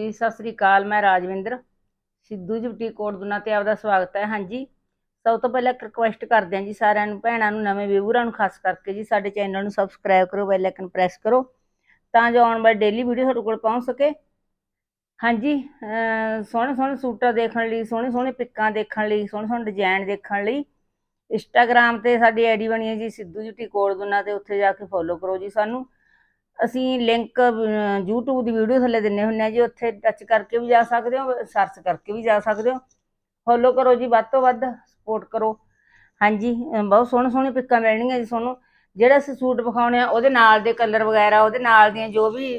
ਜੀ, ਸਤਿ ਸ੍ਰੀ ਅਕਾਲ, ਮੈਂ ਰਾਜਵਿੰਦਰ। ਸਿੱਧੂ ਜੀ ਬੁਟੀਕ ਕੋਟਦੁਨਾ ਤੇ ਆਪਦਾ ਸਵਾਗਤ ਹੈ। ਹਾਂਜੀ, ਸਭ ਤੋਂ ਪਹਿਲਾਂ ਇੱਕ ਰਿਕੁਐਸਟ ਕਰਦੇ ਹਾਂ ਜੀ ਸਾਰਿਆਂ ਨੂੰ, ਭੈਣਾਂ ਨੂੰ, ਨਵੇਂ ਵਿਊਵਰਾਂ ਨੂੰ, ਖਾਸ ਕਰਕੇ ਜੀ ਸਾਡੇ ਚੈਨਲ ਨੂੰ ਸਬਸਕ੍ਰਾਈਬ ਕਰੋ ਬੈਲ ਆਈਕਨ ਪ੍ਰੈਸ ਕਰੋ, ਤਾਂ ਜੋ ਆਉਣ ਵਾਲੀ ਡੇਲੀ ਵੀਡੀਓ ਤੁਹਾਡੇ ਕੋਲ ਪਹੁੰਚ ਸਕੇ। ਹਾਂਜੀ ਸੋਹਣੇ ਸੋਹਣੇ ਸੂਟਾਂ ਦੇਖਣ ਲਈ ਸੋਹਣੇ ਸੋਹਣੇ ਪਿੱਕਾਂ ਦੇਖਣ ਲਈ ਸੋਹਣੇ ਸੋਹਣੇ ਡਿਜ਼ਾਈਨ ਦੇਖਣ ਲਈ ਇੰਸਟਾਗ੍ਰam ਤੇ ਸਾਡੀ ਆਈਡੀ ਬਣੀ ਹੈ ਜੀ, ਸਿੱਧੂ ਜੀ ਕੋਟਦੁਨਾ ਤੇ ਉੱਥੇ ਜਾ ਕੇ ਫੋਲੋ ਕਰੋ ਜੀ ਸਾਨੂੰ। ਅਸੀਂ ਲਿੰਕ YouTube ਦੀ ਵੀਡੀਓ ਥੱਲੇ ਦਿੰਨੇ ਹੁੰਨੇ ਆ ਜੀ, ਉੱਥੇ ਟੱਚ ਕਰਕੇ ਵੀ ਜਾ ਸਕਦੇ ਹੋ ਸਰਚ ਕਰਕੇ ਵੀ ਜਾ ਸਕਦੇ ਹੋ। ਫੋਲੋ ਕਰੋ ਜੀ, ਵੱਧ ਤੋਂ ਵੱਧ ਸਪੋਰਟ ਕਰੋ। ਹਾਂਜੀ ਬਹੁਤ ਸੋਹਣੇ ਸੋਹਣੇ ਪਿੱਕਾਂ ਮਿਲਣਗੀਆਂ ਜੀ ਤੁਹਾਨੂੰ। ਜਿਹੜਾ ਅਸੀਂ ਸੂਟ ਵਿਖਾਉਣੇ ਆ, ਉਹਦੇ ਨਾਲ ਦੇ ਕਲਰ ਵਗੈਰਾ, ਉਹਦੇ ਨਾਲ ਦੀਆਂ ਜੋ ਵੀ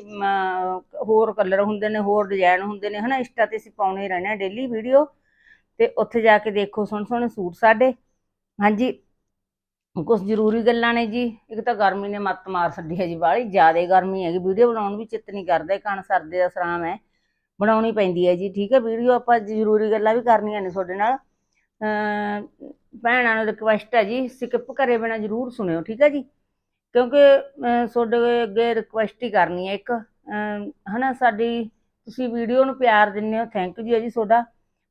ਹੋਰ ਕਲਰ ਹੁੰਦੇ ਨੇ, ਹੋਰ ਡਿਜ਼ਾਈਨ ਹੁੰਦੇ ਨੇ, ਹਨਾ, ਇੰਸਟਾ ਤੇ ਅਸੀਂ ਪਾਉਣੇ ਹੀ ਰਹਿੰਦੇ ਆ ਡੇਲੀ ਵੀਡੀਓ ਤੇ ਉੱਥੇ ਜਾ ਕੇ ਦੇਖੋ ਸੋਹਣੇ ਸੋਹਣੇ ਸੂਟ ਸਾਡੇ। ਹਾਂਜੀ ਕੁਝ ਜ਼ਰੂਰੀ ਗੱਲਾਂ ਨੇ ਜੀ। ਇੱਕ ਤਾਂ ਗਰਮੀ ਨੇ ਮੱਤ ਮਾਰ ਛੱਡੀ ਹੈ ਜੀ ਬਾਹਲੀ ਜ਼ਿਆਦਾ ਗਰਮੀ ਹੈਗੀ। ਵੀਡੀਓ ਬਣਾਉਣ ਵੀ ਚਿੱਤ ਨਹੀਂ ਕਰਦਾ। ਕਣ ਸਰਦੇ ਦਾ ਸਰਾਮ ਹੈ। ਬਣਾਉਣੀ ਪੈਂਦੀ ਹੈ ਜੀ। ਠੀਕ ਹੈ, ਵੀਡੀਓ ਆਪਾਂ ਜ਼ਰੂਰੀ ਗੱਲਾਂ ਵੀ ਕਰਨੀਆਂ ਨੇ ਤੁਹਾਡੇ ਨਾਲ। ਭੈਣਾਂ ਨੂੰ ਰਿਕੁਐਸਟ ਹੈ ਜੀ। ਸਕਿਪ ਕਰੇ ਬਿਨਾ ਜ਼ਰੂਰ ਸੁਣਿਓ। ਠੀਕ ਹੈ ਜੀ? ਕਿਉਂਕਿ ਤੁਹਾਡੇ ਅੱਗੇ ਰਿਕੁਐਸਟ ਹੀ ਕਰਨੀ ਹੈ ਇੱਕ। ਅਮ ਹਨਾ, ਸਾਡੀ ਤੁਸੀਂ ਵੀਡੀਓ ਨੂੰ ਪਿਆਰ ਦਿੰਦੇ ਹੋ। ਥੈਂਕ ਯੂ ਜੀ ਤੁਹਾਡਾ।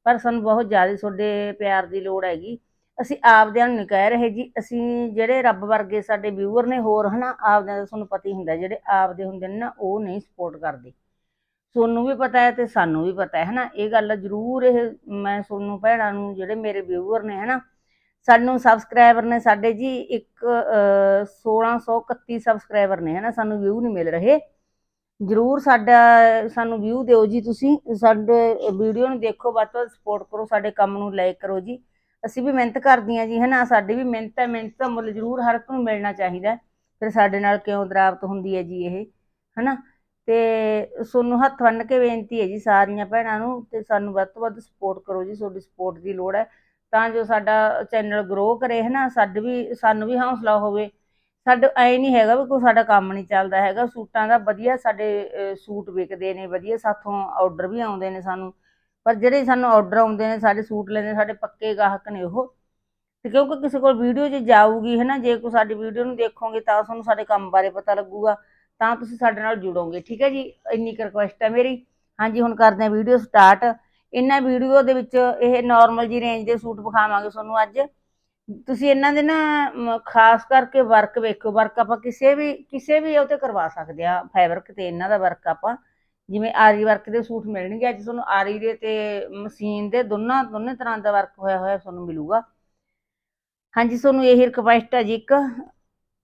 ਪਰ ਸਾਨੂੰ ਬਹੁਤ ਜ਼ਿਆਦਾ ਤੁਹਾਡੇ ਪਿਆਰ ਦੀ ਲੋੜ ਹੈਗੀ। ਅਸੀਂ ਆਪਦਿਆਂ ਨੂੰ ਨਹੀਂ ਕਹਿ ਰਹੇ ਜੀ ਅਸੀਂ ਜਿਹੜੇ ਰੱਬ ਵਰਗੇ ਸਾਡੇ ਵਿਊਅਰ ਨੇ ਹੋਰ ਹਨਾ ਆਪਦਿਆਂ ਦਾ ਤੁਹਾਨੂੰ ਪਤਾ ਹੀ ਹੁੰਦਾ ਜਿਹੜੇ ਆਪਦੇ ਹੁੰਦੇ ਨੇ ਨਾ ਉਹ ਨਹੀਂ ਸਪੋਰਟ ਕਰਦੇ। ਤੁਹਾਨੂੰ ਵੀ ਪਤਾ ਹੈ ਤੇ ਸਾਨੂੰ ਵੀ ਪਤਾ ਹੈ ਹਨਾ ਇਹ ਗੱਲ ਜ਼ਰੂਰ ਇਹ ਮੈਂ ਤੁਹਾਨੂੰ ਭੈਣਾਂ ਨੂੰ ਜਿਹੜੇ ਮੇਰੇ ਵਿਊਅਰ ਨੇ ਹਨਾ ਸਾਨੂੰ ਸਬਸਕ੍ਰਾਈਬਰ ਨੇ ਸਾਡੇ ਜੀ ਇੱਕ ਅਹ, 1631 ਸਬਸਕ੍ਰਾਈਬਰ ਨੇ ਹਨਾ ਸਾਨੂੰ ਵਿਊ ਨਹੀਂ ਮਿਲ ਰਹੇ। ਜਰੂਰ ਸਾਡਾ ਸਾਨੂੰ ਵਿਊ ਦਿਓ ਜੀ ਤੁਸੀਂ ਸਾਡੇ ਵੀਡੀਓ ਨੂੰ ਦੇਖੋ ਵੱਧ ਤੋਂ ਵੱਧ ਸਪੋਰਟ ਕਰੋ ਸਾਡੇ ਕੰਮ ਨੂੰ ਲਾਈਕ ਕਰੋ ਜੀ। ਅਸੀਂ ਵੀ ਮਿਹਨਤ ਕਰਦੀਆਂ ਜੀ ਹਨਾ ਸਾਡੀ ਵੀ ਮਿਹਨਤ ਹੈ, ਮਿਹਨਤ ਦਾ ਮੁੱਲ ਜ਼ਰੂਰ ਹਰ ਇੱਕ ਨੂੰ ਮਿਲਣਾ ਚਾਹੀਦਾ ਫਿਰ ਸਾਡੇ ਨਾਲ ਕਿਉਂ ਦਰਾਵਤ ਹੁੰਦੀ ਹੈ ਜੀ ਇਹ ਹਨਾ ਤੇ ਤੁਹਾਨੂੰ ਹੱਥ ਬੰਨ੍ਹ ਕੇ ਬੇਨਤੀ ਹੈ ਜੀ ਸਾਰੀਆਂ ਭੈਣਾਂ ਨੂੰ ਤੇ ਸਾਨੂੰ ਵੱਧ ਤੋਂ ਵੱਧ ਸਪੋਰਟ ਕਰੋ ਜੀ, ਤੁਹਾਡੀ ਸਪੋਰਟ ਦੀ ਲੋੜ ਹੈ। ਤਾਂ ਜੋ ਸਾਡਾ ਚੈਨਲ ਗਰੋ ਕਰੇ ਹਨਾ ਸਾਡੇ ਵੀ, ਸਾਨੂੰ ਵੀ ਹੌਸਲਾ ਹੋਵੇ। ਸਾਡੇ, ਐ ਨਹੀਂ ਹੈਗਾ ਵੀ ਕੋਈ ਸਾਡਾ ਕੰਮ ਨਹੀਂ ਚੱਲਦਾ ਹੈਗਾ। ਸੂਟਾਂ ਦਾ ਵਧੀਆ ਸਾਡੇ ਸੂਟ ਵਿਕਦੇ ਨੇ, ਵਧੀਆ ਸਾਥੋਂ ਆਰਡਰ ਵੀ ਆਉਂਦੇ ਨੇ ਸਾਨੂੰ। ਪਰ ਜਿਹੜੇ ਸਾਨੂੰ ਆਰਡਰ ਆਉਂਦੇ ਨੇ, ਸਾਡੇ ਸੂਟ ਲੈਂਦੇ ਸਾਡੇ ਪੱਕੇ ਗਾਹਕ ਨੇ ਉਹ, ਤੇ ਕਿਉਂਕਿ ਕਿਸੇ ਕੋਲ ਵੀਡੀਓ ਜੇ ਜਾਊਗੀ ਹੈ ਨਾ ਜੇ ਕੋਈ ਸਾਡੀ ਵੀਡੀਓ ਨੂੰ ਦੇਖੋਗੇ ਤਾਂ ਤੁਹਾਨੂੰ ਸਾਡੇ ਕੰਮ ਬਾਰੇ ਪਤਾ ਲੱਗੂਗਾ, ਤਾਂ ਤੁਸੀਂ ਸਾਡੇ ਨਾਲ ਜੁੜੋਗੇ, ਠੀਕ ਹੈ ਜੀ? ਇੰਨੀ ਕੁ ਰਿਕੁਐਸਟ ਹੈ ਮੇਰੀ। ਹਾਂਜੀ, ਹੁਣ ਕਰਦੇ ਹਾਂ ਵੀਡੀਓ ਸਟਾਰਟ ਇਹਨਾਂ ਵੀਡੀਓ ਦੇ ਵਿੱਚ ਇਹ ਨਾਰਮਲ ਜੀ ਰੇਂਜ ਦੇ ਸੂਟ ਵਿਖਾਵਾਂਗੇ ਤੁਹਾਨੂੰ ਅੱਜ। ਤੁਸੀਂ ਇਹਨਾਂ ਦੇ ਨਾ ਖਾਸ ਕਰਕੇ ਵਰਕ ਵੇਖੋ। ਵਰਕ ਆਪਾਂ ਕਿਸੇ ਵੀ ਕਿਸੇ ਵੀ ਉਹ ਤੇ ਕਰਵਾ ਸਕਦੇ ਆ ਫੈਬਰਿਕ ਤੇ ਇਹਨਾਂ ਦਾ ਵਰਕ ਆਪਾਂ। ਜਿਵੇਂ ਆਰੀ ਵਰਕ ਦੇ ਸੂਟ ਮਿਲਣਗੇ, ਅੱਜ ਤੁਹਾਨੂੰ ਆਰੀ ਦੇ ਤੇ ਮਸ਼ੀਨ ਦੇ ਦੋਨਾਂ, ਦੋਨੇ ਤਰ੍ਹਾਂ ਦਾ ਵਰਕ ਹੋਇਆ ਹੋਇਆ ਤੁਹਾਨੂੰ ਮਿਲੂਗਾ। ਹਾਂਜੀ, ਤੁਹਾਨੂੰ ਇਹ ਰਿਕਵੈਸਟ ਹੈ ਜੀ ਇੱਕ।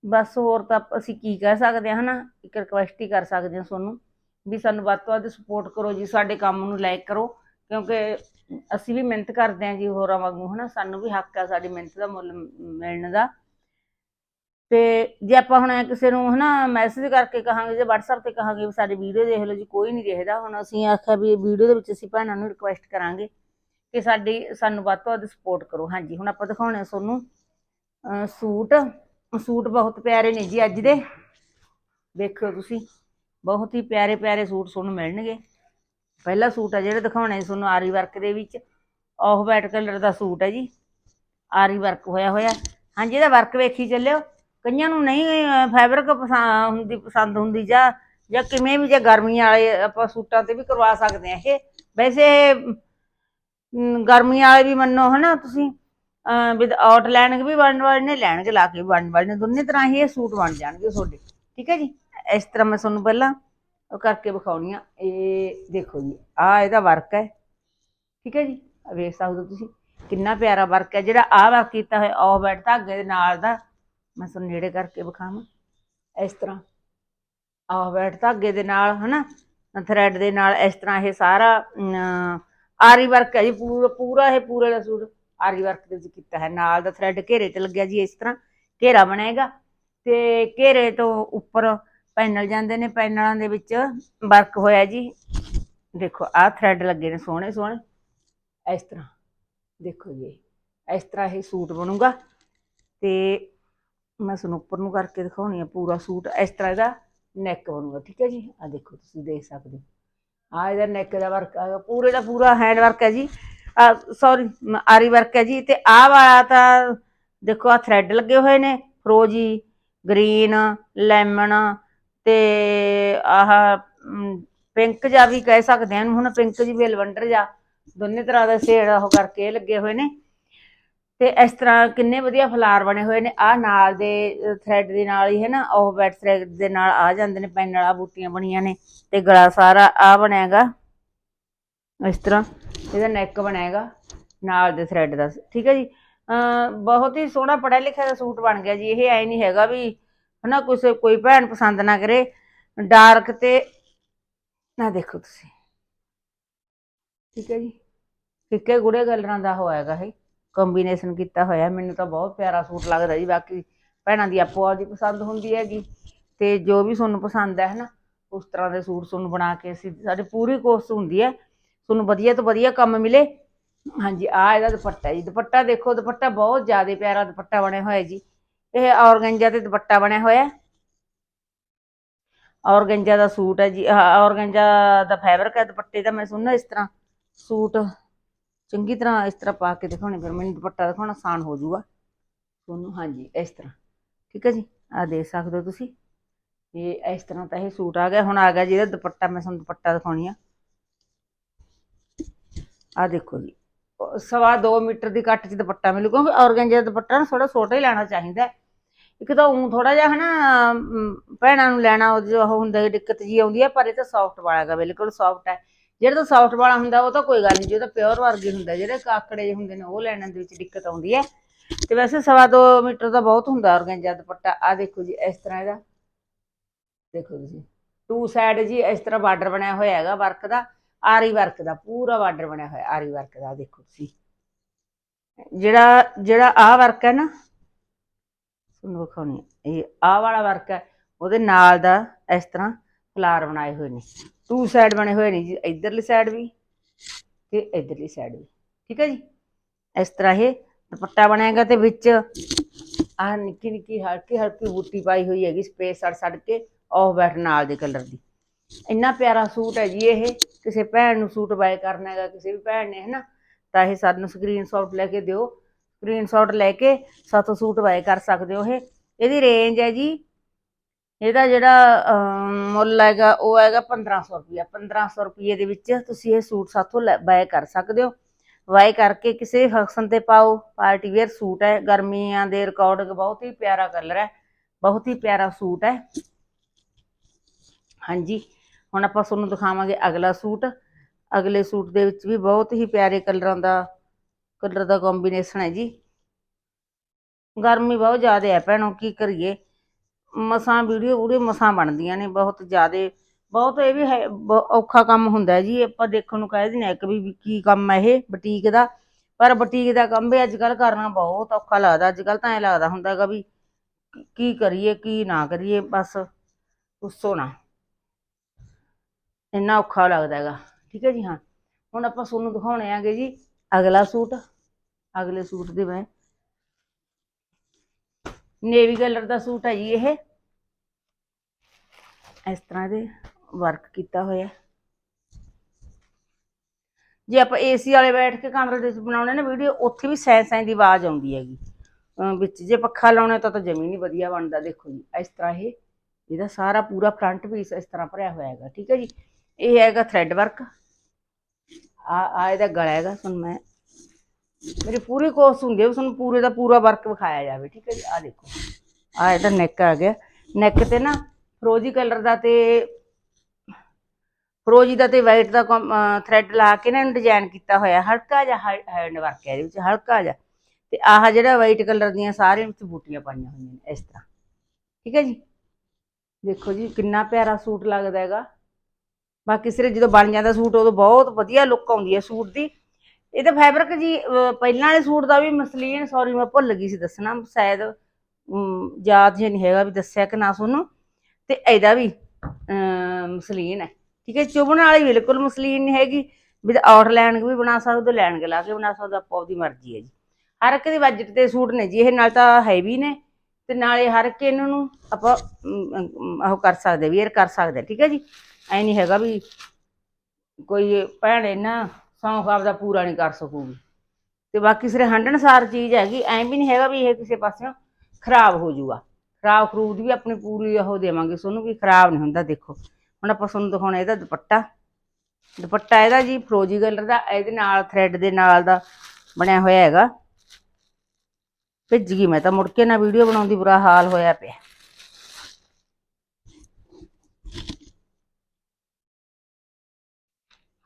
ਬਸ ਹੋਰ ਤਾਂ ਅਸੀਂ ਕੀ ਕਹਿ ਸਕਦੇ ਹਾਂ, ਹਨਾ? ਇੱਕ ਰਿਕੁਐਸਟ ਹੀ ਕਰ ਸਕਦੇ ਹਾਂ ਤੁਹਾਨੂੰ ਵੀ ਸਾਨੂੰ ਵੱਧ ਤੋਂ ਵੱਧ ਸਪੋਰਟ ਕਰੋ ਜੀ, ਸਾਡੇ ਕੰਮ ਨੂੰ ਲਾਈਕ ਕਰੋ। ਕਿਉਂਕਿ ਅਸੀਂ ਵੀ ਮਿਹਨਤ ਕਰਦੇ ਹਾਂ ਜੀ ਹੋਰਾਂ ਵਾਂਗੂ, ਹਨਾ? ਸਾਨੂੰ ਵੀ ਹੱਕ ਆ ਸਾਡੀ ਮਿਹਨਤ ਦਾ ਮੁੱਲ ਮਿਲਣ ਦਾ। ਤੇ ਜੇ ਆਪਾਂ ਹੁਣ ਕਿਸੇ ਨੂੰ ਹਨਾ ਮੈਸੇਜ ਕਰਕੇ ਕਹਾਂਗੇ ਜੇ WhatsApp ਤੇ ਕਹਾਂਗੇ ਵੀ ਸਾਡੀ ਵੀਡੀਓ ਦੇਖ ਲਓ ਜੀ, ਕੋਈ ਨਹੀਂ ਦੇਖਦਾ। ਹੁਣ ਅਸੀਂ ਆਖਿਆ ਵੀ ਵੀਡੀਓ ਦੇ ਵਿੱਚ ਅਸੀਂ ਭੈਣਾਂ ਨੂੰ ਰਿਕੁਐਸਟ ਕਰਾਂਗੇ ਕਿ ਸਾਡੀ, ਸਾਨੂੰ ਵੱਧ ਤੋਂ ਵੱਧ ਸਪੋਰਟ ਕਰੋ। ਹਾਂਜੀ, ਹੁਣ ਆਪਾਂ ਦਿਖਾਉਣੇ ਆ ਤੁਹਾਨੂੰ ਸੂਟ ਸੂਟ ਬਹੁਤ ਪਿਆਰੇ ਨੇ ਜੀ ਅੱਜ ਦੇ। ਵੇਖਿਓ ਤੁਸੀਂ, ਬਹੁਤ ਹੀ ਪਿਆਰੇ ਪਿਆਰੇ ਸੂਟ ਤੁਹਾਨੂੰ ਮਿਲਣਗੇ। ਪਹਿਲਾ ਸੂਟ ਆ ਜਿਹੜਾ ਦਿਖਾਉਣਾ ਤੁਹਾਨੂੰ ਆਰੀ ਵਰਕ ਦੇ ਵਿੱਚ। ਆਫ ਵਾਈਟ ਕਲਰ ਦਾ ਸੂਟ ਹੈ ਜੀ। ਆਰੀ ਵਰਕ ਹੋਇਆ ਹੋਇਆ ਹਾਂਜੀ, ਇਹਦਾ ਵਰਕ ਵੇਖੀ ਚੱਲਿਓ। ਕਈਆਂ ਨੂੰ ਨਹੀਂ ਫੈਬਰਿਕ ਹੁੰਦੀ, ਪਸੰਦ ਹੁੰਦੀ ਜਾਂ ਜਾਂ ਕਿਵੇਂ ਵੀ ਜੇ ਗਰਮੀਆਂ ਵਾਲੇ ਆਪਾਂ ਸੂਟਾਂ ਤੇ ਵੀ ਕਰਵਾ ਸਕਦੇ ਆ ਇਹ। ਵੈਸੇ ਗਰਮੀ ਵਾਲੇ ਵੀ ਮੰਨੋ ਹਨਾ ਤੁਸੀਂ। ਵਿਦ ਆਊਟ ਲੈਣਗੇ ਵੀ ਬਣ ਬਣਨੇ ਲੈਣਗੇ ਲਾ ਕੇ ਵੀ ਬਣ ਬਣਨੇ ਦੋਨੇ ਤਰ੍ਹਾਂ ਹੀ ਇਹ ਸੂਟ ਬਣ ਜਾਣਗੇ ਤੁਹਾਡੇ। ਠੀਕ ਹੈ ਜੀ? ਇਸ ਤਰ੍ਹਾਂ ਮੈਂ ਤੁਹਾਨੂੰ ਪਹਿਲਾਂ ਉਹ ਕਰਕੇ ਵਿਖਾਉਣੀ ਆ ਇਹ ਦੇਖੋ ਜੀ ਆ ਇਹਦਾ ਵਰਕ ਹੈ। ਠੀਕ ਹੈ ਜੀ? ਵੇਖ ਸਕਦੇ ਹੋ ਤੁਸੀਂ। ਕਿੰਨਾ ਪਿਆਰਾ ਵਰਕ ਹੈ। ਜਿਹੜਾ ਆ ਵਰਕ ਕੀਤਾ ਹੋਇਆ ਆਫ ਵਾਈਟ ਧਾਗੇ ਦੇ ਨਾਲ ਦਾ। ਮੈਂ ਤੁਹਾਨੂੰ ਨੇੜੇ ਕਰਕੇ ਵਿਖਾਵਾਂ। ਇਸ ਤਰ੍ਹਾਂ ਆਫ ਬੈਠ ਧਾਗੇ ਦੇ ਨਾਲ, ਹਨਾ? ਥਰੈਡ ਦੇ ਨਾਲ ਇਸ ਤਰ੍ਹਾਂ ਇਹ ਸਾਰਾ ਆਰੀ ਵਰਕ ਹੈ ਜੀ, ਪੂਰਾ ਪੂਰਾ ਇਹ ਪੂਰੇ ਦਾ ਸੂਟ ਆਰੀ ਵਰਕ ਦੇ ਵਿੱਚ ਕੀਤਾ ਹੈ। ਨਾਲ ਦਾ ਥਰੈਡ ਘੇਰੇ ਤੇ ਲੱਗਿਆ ਜੀ ਇਸ ਤਰ੍ਹਾਂ। ਘੇਰਾ ਬਣੇਗਾ ਤੇ ਘੇਰੇ ਤੋਂ ਉੱਪਰ ਪੈਨਲ ਜਾਂਦੇ ਨੇ, ਪੈਨਲਾਂ ਦੇ ਵਿੱਚ ਵਰਕ ਹੋਇਆ ਜੀ। ਦੇਖੋ, ਆਹ ਥਰੈਡ ਲੱਗੇ ਨੇ ਸੋਹਣੇ ਸੋਹਣੇ। ਇਸ ਤਰ੍ਹਾਂ, ਦੇਖੋ ਜੀ, ਇਸ ਤਰ੍ਹਾਂ ਇਹ ਸੂਟ ਬਣੂਗਾ ਤੇ ਮੈਂ ਤੁਹਾਨੂੰ ਉੱਪਰ ਨੂੰ ਕਰਕੇ ਦਿਖਾਉਣੀ ਆ ਪੂਰਾ ਸੂਟ। ਇਸ ਤਰ੍ਹਾਂ ਇਹਦਾ ਨੈਕ ਬਣੂਗਾ, ਠੀਕ ਹੈ ਜੀ? ਆ ਦੇਖੋ ਤੁਸੀਂ ਦੇਖ ਸਕਦੇ ਆ ਇਹਦਾ ਨੈਕ ਦਾ ਵਰਕ ਆ ਪੂਰੇ ਦਾ ਪੂਰਾ ਹੈਂਡ ਵਰਕ ਹੈ ਜੀ। ਸੌਰੀ ਆਰੀ ਵਰਕ ਹੈ ਜੀ। ਤੇ ਆਹ ਵਾਲਾ ਤਾਂ ਦੇਖੋ ਆ ਥਰੈਡ ਲੱਗੇ ਹੋਏ ਨੇ ਫਰੋਜੀ ਗ੍ਰੀਨ ਲੈਮਨ ਤੇ ਆਹ ਪਿੰਕ ਜਾ ਵੀ ਕਹਿ ਸਕਦੇ ਹਾਂ। ਹੁਣ ਪਿੰਕ ਜੀ ਵੀ ਲਵੰਡਰ ਜਾ ਦੋਨੇ ਤਰ੍ਹਾਂ ਦਾ ਸ਼ੇਡ ਉਹ ਕਰਕੇ ਲੱਗੇ ਹੋਏ ਨੇ। ਤੇ ਇਸ ਤਰ੍ਹਾਂ ਕਿੰਨੇ ਵਧੀਆ ਫਲਾਰ ਬਣੇ ਹੋਏ ਨੇ। ਆ ਨਾਲ ਦੇ ਥ੍ਰੈਡ ਦੇ ਨਾਲ ਹੀ ਹੈ ਨਾ, ਉਹ ਵੈਟ ਥ੍ਰੈਡ ਦੇ ਨਾਲ ਆ ਜਾਂਦੇ ਨੇ, ਪੈਨ ਵਾਲਾ ਬੂਟੀਆਂ ਬਣੀਆਂ ਨੇ ਤੇ ਗਲਾ ਸਾਰਾ ਆ ਬਣਿਆਗਾ ਇਸ ਤਰ੍ਹਾਂ ਇਹਦਾ ਨੈਕ ਬਣਾਏਗਾ ਨਾਲ ਦੇ ਥ੍ਰੈਡ ਦਾ। ਠੀਕ ਹੈ ਜੀ? ਅਮ ਬਹੁਤ ਹੀ ਸੋਹਣਾ ਪੜਿਆ ਲਿਖਿਆ ਦਾ ਸੂਟ ਬਣ ਗਿਆ ਜੀ। ਇਹ ਐ ਨਹੀਂ ਹੈਗਾ ਵੀ ਹਨਾ ਕੁਛ ਕੋਈ ਭੈਣ ਪਸੰਦ ਨਾ ਕਰੇ। ਡਾਰਕ ਤੇ ਨਾ ਦੇਖੋ ਤੁਸੀਂ। ਠੀਕ ਹੈ ਜੀ? ਫਿੱਕੇ ਗੂੜੇ ਕਲਰਾਂ ਦਾ ਹੋਏਗਾ ਇਹ। ਕੰਬੀਨੇਸ਼ਨ ਕੀਤਾ ਹੋਇਆ, ਮੈਨੂੰ ਤਾਂ ਬਹੁਤ ਪਿਆਰਾ ਸੂਟ ਲੱਗਦਾ ਜੀ, ਬਾਕੀ ਭੈਣਾਂ ਦੀ ਆਪੋ ਆਪਦੀ ਪਸੰਦ ਹੁੰਦੀ ਹੈਗੀ। ਤੇ ਜੋ ਵੀ ਤੁਹਾਨੂੰ ਪਸੰਦ ਹੈ ਹਨਾ, ਉਸ ਤਰ੍ਹਾਂ ਦੇ ਸੂਟ ਤੁਹਾਨੂੰ ਬਣਾ ਕੇ ਅਸੀਂ, ਸਾਡੀ ਪੂਰੀ ਕੋਸ਼ਿਸ਼ ਹੁੰਦੀ ਹੈ, ਤੁਹਾਨੂੰ ਵਧੀਆ ਤੋਂ ਵਧੀਆ ਕੰਮ ਮਿਲੇ। ਹਾਂਜੀ ਆ ਇਹਦਾ ਦੁਪੱਟਾ ਜੀ, ਦੁਪੱਟਾ ਦੇਖੋ, ਦੁਪੱਟਾ ਬਹੁਤ ਜ਼ਿਆਦਾ ਪਿਆਰਾ ਦੁਪੱਟਾ ਬਣਿਆ ਹੋਇਆ ਜੀ। ਇਹ ਔਰਗੰਜਾ ਤੇ ਦੁਪੱਟਾ ਬਣਿਆ ਹੋਇਆ। ਔਰਗੰਜਾ ਦਾ ਸੂਟ ਹੈ ਜੀ ਔਰਗੰਜਾ ਦਾ ਫੈਬਰਿਕ ਹੈ, ਦੁਪੱਟੇ ਦਾ ਮੈਂ ਸੁਣਨਾ ਇਸ ਤਰ੍ਹਾਂ ਸੂਟ ਚੰਗੀ ਤਰ੍ਹਾਂ ਇਸ ਤਰ੍ਹਾਂ ਪਾ ਕੇ ਦਿਖਾਉਣੇ, ਫਿਰ ਮੈਨੂੰ ਦੁਪੱਟਾ ਦਿਖਾਉਣਾ ਆਸਾਨ ਹੋ ਜਾਊਗਾ। ਤੁਹਾਨੂੰ ਹਾਂਜੀ, ਇਸ ਤਰ੍ਹਾਂ। ਠੀਕ ਹੈ ਜੀ? ਆ ਦੇਖ ਸਕਦੇ ਹੋ ਤੁਸੀਂ। ਇਹ ਇਸ ਤਰ੍ਹਾਂ ਤਾਂ ਇਹ ਸੂਟ ਆ ਗਿਆ, ਹੁਣ ਆ ਗਿਆ ਜੀ ਇਹਦਾ ਦੁਪੱਟਾ, ਮੈਂ ਤੁਹਾਨੂੰ ਦੁਪੱਟਾ ਦਿਖਾਉਣੀ ਆ। ਆ ਦੇਖੋ ਜੀ ਸਵਾ 2 ਮੀਟਰ ਦੀ ਕੱਟ ਚ ਦੁਪੱਟਾ ਮਿਲੂ ਕਿਉਂਕਿ ਔਰਗੰਜਾ ਦਾ ਦੁਪੱਟਾ ਨਾ ਥੋੜਾ ਛੋਟਾ ਹੀ ਲੈਣਾ ਚਾਹੀਦਾ ਇੱਕ ਤਾਂ ਉਂ ਥੋੜਾ ਜਿਹਾ ਹਨਾ ਭੈਣਾਂ ਨੂੰ ਲੈਣਾ, ਉਹ ਜੋ ਉਹ ਹੁੰਦਾ ਦਿੱਕਤ ਜੀ ਆਉਂਦੀ ਹੈ, ਪਰ ਇਹ ਤਾਂ ਸੌਫਟ ਵਾਲਾ ਹੈਗਾ, ਬਿਲਕੁਲ ਸੌਫਟ ਹੈ। ਜਿਹੜਾ ਤਾਂ ਸੌਫਟ ਵਾਲਾ ਹੁੰਦਾ, ਉਹ ਤਾਂ ਕੋਈ ਗੱਲ ਨਹੀਂ ਜਿਹੜਾ ਪਿਓਰ ਵਰਗੇ ਹੁੰਦਾ, ਜਿਹੜੇ ਕਾਕੜੇ ਜਿਹੇ ਹੁੰਦੇ ਨੇ, ਉਹ ਲੈਣ ਦੇ ਵਿੱਚ ਦਿੱਕਤ ਆਉਂਦੀ ਹੈ ਤੇ ਵੈਸੇ ਸਵਾ 2 ਮੀਟਰ ਦਾ ਬਹੁਤ ਹੁੰਦਾ ਔਰਗੰਜਾ ਦੁਪੱਟਾ ਆ ਦੇਖੋ ਜੀ, ਇਸ ਤਰ੍ਹਾਂ ਇਹਦਾ ਦੇਖੋ ਤੁਸੀਂ ਟੂ ਸਾਈਡ ਜੀ, ਇਸ ਤਰ੍ਹਾਂ ਬਾਰਡਰ ਬਣਿਆ ਹੋਇਆ ਹੈਗਾ ਵਰਕ ਦਾ, ਆਰੀ ਵਰਕ ਦਾ, ਪੂਰਾ ਬਾਰਡਰ ਬਣਿਆ ਹੋਇਆ, ਆਰੀ ਵਰਕ ਦਾ ਦੇਖੋ ਤੁਸੀਂ ਜਿਹੜਾ ਜਿਹੜਾ ਆਹ ਵਰਕ ਹੈ ਨਾ, ਤੁਹਾਨੂੰ ਵਿਖਾਉਣੀ ਆ। ਇਹ ਆਹ ਵਾਲਾ ਵਰਕ ਹੈ, ਉਹਦੇ ਨਾਲ ਦਾ ਇਸ ਤਰ੍ਹਾਂ ਫਲਾਰ ਬਣਾਏ ਹੋਏ ਨੇ। ਟੂ ਸਾਈਡ ਬਣੇ ਹੋਏ ਨੇ ਜੀ, ਇਧਰਲੀ ਸਾਈਡ ਵੀ ਤੇ ਇਧਰਲੀ ਸਾਈਡ ਵੀ। ਠੀਕ ਹੈ ਜੀ? ਇਸ ਤਰ੍ਹਾਂ ਇਹ ਦੁਪੱਟਾ ਬਣੇਗਾ ਤੇ ਵਿੱਚ ਆਹ ਨਿੱਕੀ ਨਿੱਕੀ ਹਲਕੀ ਹਲਕੀ ਬੂਟੀ ਪਾਈ ਹੋਈ ਹੈਗੀ ਸਪੇਸ ਸੜ ਸੜ ਕੇ ਆਫ ਬੈਟ ਨਾਲ ਦੇ ਕਲਰ ਦੀ। ਇੰਨਾ ਪਿਆਰਾ ਸੂਟ ਹੈ ਜੀ ਇਹ, ਕਿਸੇ ਭੈਣ ਨੂੰ ਸੂਟ ਬਾਏ ਕਰਨਾ ਹੈਗਾ, ਕਿਸੇ ਵੀ ਭੈਣ ਨੇ, ਹਨਾ? ਤਾਂ ਇਹ ਸਾਨੂੰ ਸਕਰੀਨਸ਼ਾਟ ਲੈ ਕੇ ਦਿਓ। ਸਕਰੀਨਸ਼ਾਟ ਲੈ ਕੇ ਸਾਤੋਂ ਸੂਟ ਬਾਏ ਕਰ ਸਕਦੇ ਹੋ ਇਹ। ਇਹਦੀ ਰੇਂਜ ਹੈ ਜੀ ਇਹਦਾ ਜਿਹੜਾ ਮੁੱਲ ਹੈਗਾ, ਉਹ ਹੈਗਾ 1500 ਰੁਪਿਆ 1500 ਰੁਪਏ ਦੇ ਵਿੱਚ ਤੁਸੀਂ ਇਹ ਸੂਟ ਸਾਥੋਂ ਬਾਏ ਕਰ ਸਕਦੇ ਹੋ। ਬਾਏ ਕਰਕੇ ਕਿਸੇ ਫੰਕਸ਼ਨ ਤੇ ਪਾਓ। ਪਾਰਟੀ ਵੇਅਰ ਸੂਟ ਹੈ। ਗਰਮੀਆਂ ਦੇ ਰਿਕਾਰਡ ਬਹੁਤ ਹੀ ਪਿਆਰਾ ਕਲਰ ਹੈ। ਬਹੁਤ ਹੀ ਪਿਆਰਾ ਸੂਟ ਹੈ। ਹਾਂਜੀ। ਹੁਣ ਆਪਾਂ ਤੁਹਾਨੂੰ ਦਿਖਾਵਾਂਗੇ ਅਗਲਾ ਸੂਟ। ਅਗਲੇ ਸੂਟ ਦੇ ਵਿੱਚ ਵੀ ਬਹੁਤ ਹੀ ਪਿਆਰੇ ਕਲਰਾਂ ਦਾ ਕਲਰ ਦਾ ਕੰਬੀਨੇਸ਼ਨ ਹੈ ਜੀ। ਗਰਮੀ ਬਹੁਤ ਜ਼ਿਆਦਾ ਹੈ ਭੈਣੋ, ਕੀ ਕਰੀਏ? ਮਸਾਂ ਵੀਡੀਓ ਵੀਡੀਓ ਮਸਾਂ ਬਣਦੀਆਂ ਨੇ, ਬਹੁਤ ਜ਼ਿਆਦਾ, ਬਹੁਤ ਇਹ ਵੀ ਹੈ ਬ- ਔਖਾ ਕੰਮ ਹੁੰਦਾ ਜੀ, ਆਪਾਂ ਦੇਖਣ ਨੂੰ ਕਹਿ ਦਿੰਦੇ ਹਾਂ ਇੱਕ ਵੀ ਕੀ ਕੰਮ ਹੈ ਇਹ ਬੁਟੀਕ ਦਾ, ਪਰ ਬੁਟੀਕ ਦਾ ਕੰਮ ਵੀ ਅੱਜ ਕੱਲ ਕਰਨਾ ਬਹੁਤ ਔਖਾ ਲੱਗਦਾ ਅੱਜ ਕੱਲ ਤਾਂ ਐ ਲੱਗਦਾ ਹੁੰਦਾ ਹੈਗਾ ਵੀ ਕੀ ਕਰੀਏ, ਕੀ ਨਾ ਕਰੀਏ, ਬਸ ਪੁੱਛੋ ਨਾ। ਇੰਨਾ ਔਖਾ ਲੱਗਦਾ ਹੈਗਾ, ਠੀਕ ਹੈ ਜੀ, ਹਾਂ। ਹੁਣ ਆਪਾਂ ਤੁਹਾਨੂੰ ਦਿਖਾਉਣੇ ਆਗੇ ਜੀ ਅਗਲਾ ਸੂਟ, ਅਗਲੇ ਸੂਟ ਦੇ ਮੈਂ ਨੇਵੀ ਕਲਰ ਦਾ ਸੂਟ ਹੈ ਜੀ ਇਹ। ਇਸ ਤਰ੍ਹਾਂ ਦੇ ਵਰਕ ਕੀਤਾ ਹੋਇਆ। ਜੇ ਆਪਾਂ ਏਸੀ ਵਾਲੇ ਬੈਠ ਕੇ ਕਮਰੇ ਦੇ ਵਿੱਚ ਬਣਾਉਣੇ ਨਾ ਵੀਡੀਓ, ਉੱਥੇ ਵੀ ਸੈਂ ਸੈਂ ਦੀ ਆਵਾਜ਼ ਆਉਂਦੀ ਹੈਗੀ। ਵਿੱਚ ਜੇ ਪੱਖਾ ਲਾਉਣਾ ਤਾਂ ਤਾਂ ਜਮੀ ਨਹੀਂ ਵਧੀਆ ਬਣਦਾ, ਦੇਖੋ ਜੀ। ਇਸ ਤਰ੍ਹਾਂ ਇਹ, ਇਹਦਾ ਸਾਰਾ ਪੂਰਾ ਫਰੰਟ ਪੀਸ ਇਸ ਤਰ੍ਹਾਂ ਭਰਿਆ ਹੋਇਆ ਹੈਗਾ, ਠੀਕ ਹੈ ਜੀ। ਇਹ ਹੈਗਾ ਥ੍ਰੈਡ ਵਰਕ ਆ ਆ ਇਹਦਾ ਗਲਾ ਹੈਗਾ, ਤੁਹਾਨੂੰ ਮੈਂ ਮੇਰੀ ਪੂਰੀ ਕੋਸ਼ਿਸ਼ ਹੁੰਦੀ ਹੈ ਵੀ ਤੁਹਾਨੂੰ ਪੂਰੇ ਦਾ ਪੂਰਾ ਵਰਕ ਵਿਖਾਇਆ ਜਾਵੇ, ਠੀਕ ਹੈ ਜੀ? ਆ ਦੇਖੋ। ਆ ਇਹਦਾ ਨੈਕ ਆ ਗਿਆ। ਨੈਕ ਤੇ ਨਾ ਫਰੋਜੀ ਕਲਰ ਦਾ ਤੇ ਫਰੋਜੀ ਦਾ ਤੇ ਵਾਈਟ ਦਾ ਥ੍ਰੈਡ ਲਾ ਕੇ ਨਾ ਡਿਜ਼ਾਈਨ ਕੀਤਾ ਹੋਇਆ, ਹਲਕਾ ਜਿਹਾ ਹੈਂਡ ਵਰਕ ਹੈ ਇਹਦੇ ਵਿੱਚ, ਹਲਕਾ ਜਿਹਾ। ਤੇ ਆਹ ਜਿਹੜਾ ਵਾਈਟ ਕਲਰ ਦੀਆਂ ਸਾਰੀਆਂ ਵਿੱਚ ਬੂਟੀਆਂ ਪਾਈਆਂ ਹੋਈਆਂ ਨੇ, ਇਸ ਤਰ੍ਹਾਂ। ਠੀਕ ਹੈ ਜੀ? ਦੇਖੋ ਜੀ, ਕਿੰਨਾ ਪਿਆਰਾ ਸੂਟ ਲੱਗਦਾ ਹੈਗਾ। ਬਾਕੀ ਸਿਰੇ ਜਦੋਂ ਬਣ ਜਾਂਦਾ ਸੂਟ, ਉਦੋਂ ਬਹੁਤ ਵਧੀਆ ਲੁੱਕ ਆਉਂਦੀ ਹੈ ਸੂਟ ਦੀ। ਇਹ ਤਾਂ ਫੈਬਰਿਕ ਜੀ ਅਹ ਪਹਿਲਾਂ ਵਾਲੇ ਸੂਟ ਦਾ ਵੀ ਮਸਲੀਨ ਸੌਰੀ ਮੈਂ ਭੁੱਲ ਗਈ ਸੀ ਦੱਸਣਾ ਸ਼ਾਇਦ ਅਮ, ਯਾਦ ਜੇ ਨਹੀਂ ਹੈਗਾ ਵੀ ਦੱਸਿਆ ਕਿ ਨਾ ਤੁਹਾਨੂੰ ਤੇ ਇਹਦਾ ਵੀ ਅਮ, ਮਸਲੀਨ ਹੈ ਠੀਕ ਹੈ ਚੁਬਣ ਵਾਲੀ ਬਿਲਕੁਲ ਮਸਲੀਨ ਨਹੀਂ ਹੈਗੀ ਵੀ ਆਊਟਲਾਈਨ ਵੀ ਬਣਾ ਸਕਦੇ ਹੋ ਲੈਣ ਲਾ ਕੇ ਬਣਾ ਸਕਦੇ ਹੋ, ਆਪੋ ਆਪਦੀ ਮਰਜ਼ੀ ਹੈ ਜੀ। ਹਰ ਇੱਕ ਦੇ ਬਜਟ ਦੇ ਸੂਟ ਨੇ ਜੀ ਇਹ ਨਾਲ ਤਾਂ ਹੈਵੀ ਨੇ ਤੇ ਨਾਲੇ ਹਰ ਇੱਕ ਇਹਨਾਂ ਨੂੰ ਆਪਾਂ ਅਮ, ਅਮ, ਉਹ ਕਰ ਸਕਦੇ ਵੀਅਰ ਕਰ ਸਕਦੇ ਠੀਕ ਹੈ ਜੀ। ਐ ਨਹੀਂ ਹੈਗਾ ਵੀ ਕੋਈ ਭੈਣ ਨਾ ਸ਼ੌਂਕ ਆਪਦਾ ਪੂਰਾ ਨਹੀਂ ਕਰ ਸਕੂਗੀ। ਤੇ ਬਾਕੀ ਸਿਰੇ ਹੰਡਣਸਾਰ ਚੀਜ਼ ਹੈਗੀ, ਐ ਵੀ ਨਹੀਂ ਹੈਗਾ ਵੀ ਇਹ ਕਿਸੇ ਪਾਸਿਓਂ ਖਰਾਬ ਹੋ ਜਾਊਗਾ ਖਰਾਬ ਖਰੂਦ ਵੀ ਆਪਣੀ ਪੂਰੀ ਉਹ ਦੇਵਾਂਗੇ ਤੁਹਾਨੂੰ ਵੀ ਖਰਾਬ ਨਹੀਂ ਹੁੰਦਾ, ਦੇਖੋ। ਹੁਣ ਆਪਾਂ ਤੁਹਾਨੂੰ ਦਿਖਾਉਣਾ ਇਹਦਾ ਦੁਪੱਟਾ। ਦੁਪੱਟਾ ਇਹਦਾ ਜੀ ਫਰੋਜੀ ਕਲਰ ਦਾ, ਇਹਦੇ ਨਾਲ ਥ੍ਰੈਡ ਦੇ ਨਾਲ ਦਾ ਬਣਿਆ ਹੋਇਆ ਹੈਗਾ। ਭਿੱਜ ਗਈ ਮੈਂ ਤਾਂ, ਮੁੜ ਕੇ ਨਾ ਵੀਡੀਓ ਬਣਾਉਂਦੀ ਬੁਰਾ ਹਾਲ ਹੋਇਆ ਪਿਆ।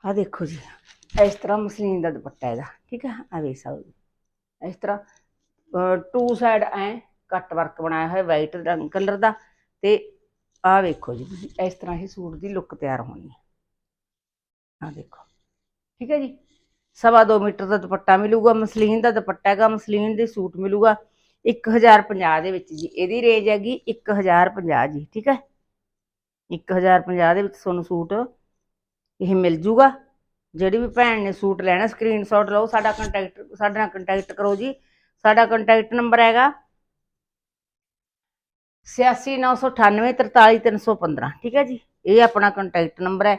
ਆ ਦੇਖੋ ਜੀ। ਇਸ ਤਰ੍ਹਾਂ ਮਸਲੀਨ ਦਾ ਦੁਪੱਟਾ ਇਹਦਾ, ਠੀਕ ਹੈ ਆ ਵੇਖ ਸਕਦੇ ਇਸ ਤਰ੍ਹਾਂ ਟੂ ਸਾਈਡ ਐ ਕੱਟ ਵਰਕ ਬਣਾਇਆ ਹੋਇਆ ਵਾਈਟ ਰੰਗ ਕਲਰ ਦਾ। ਤੇ ਆ ਵੇਖੋ ਜੀ, ਤੁਸੀਂ ਇਸ ਤਰ੍ਹਾਂ ਹੀ ਸੂਟ ਦੀ ਲੁੱਕ ਤਿਆਰ ਹੋਣੀ ਹੈ। ਆ ਦੇਖੋ, ਠੀਕ ਹੈ ਜੀ? ਸਵਾ ਦੋ ਮੀਟਰ ਦਾ ਦੁਪੱਟਾ ਮਿਲੂਗਾ, ਮਸਲੀਨ ਦਾ ਦੁਪੱਟਾ ਹੈਗਾ, ਮਸਲੀਨ ਦੇ ਸੂਟ ਮਿਲੂਗਾ 1050 ਦੇ ਵਿੱਚ ਜੀ। ਇਹਦੀ ਰੇਂਜ ਹੈਗੀ 1050 ਜੀ, ਠੀਕ ਹੈ? 1050 ਦੇ ਵਿੱਚ ਤੁਹਾਨੂੰ ਸੂਟ ਇਹ ਮਿਲ ਜੂਗਾ। ਜਿਹੜੀ ਵੀ ਭੈਣ ਨੇ ਸੂਟ ਲੈਣਾ ਸਕਰੀਨਸ਼ਾਟ ਲਓ, ਸਾਡਾ ਕੰਟੈਕਟ ਸਾਡੇ ਨਾਲ ਕੰਟੈਕਟ ਕਰੋ ਜੀ। ਸਾਡਾ ਕੰਟੈਕਟ ਨੰਬਰ ਹੈਗਾ 8698843315 ਠੀਕ ਹੈ ਜੀ? ਇਹ ਆਪਣਾ ਕੰਟੈਕਟ ਨੰਬਰ ਹੈ।